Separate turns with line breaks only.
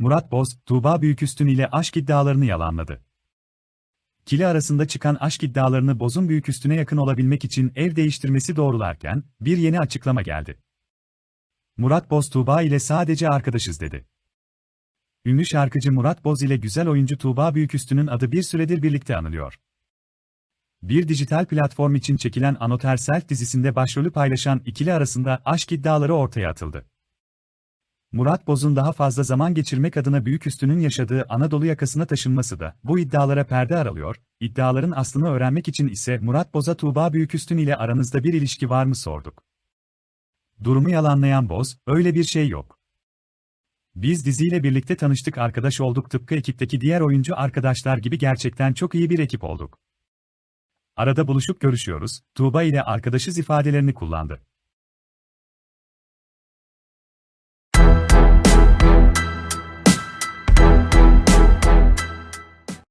Murat Boz, Tuğba Büyüküstün ile aşk iddialarını yalanladı. İkili arasında çıkan aşk iddialarını Boz'un Büyüküstün'e yakın olabilmek için ev değiştirmesi doğrularken, bir yeni açıklama geldi. Murat Boz Tuğba ile sadece arkadaşız dedi. Ünlü şarkıcı Murat Boz ile güzel oyuncu Tuğba Büyüküstü'nün adı bir süredir birlikte anılıyor. Bir dijital platform için çekilen Anoter Self dizisinde başrolü paylaşan ikili arasında aşk iddiaları ortaya atıldı. Murat Boz'un daha fazla zaman geçirmek adına Büyüküstü'nün yaşadığı Anadolu yakasına taşınması da bu iddialara perde aralıyor. İddiaların aslını öğrenmek için ise Murat Boz'a Tuğba Büyüküstün ile aranızda bir ilişki var mı sorduk. Durumu yalanlayan Boz, öyle bir şey yok. Biz diziyle birlikte tanıştık arkadaş olduk tıpkı ekipteki diğer oyuncu arkadaşlar gibi gerçekten çok iyi bir ekip olduk. Arada buluşup görüşüyoruz, Tuğba ile arkadaşız ifadelerini kullandı.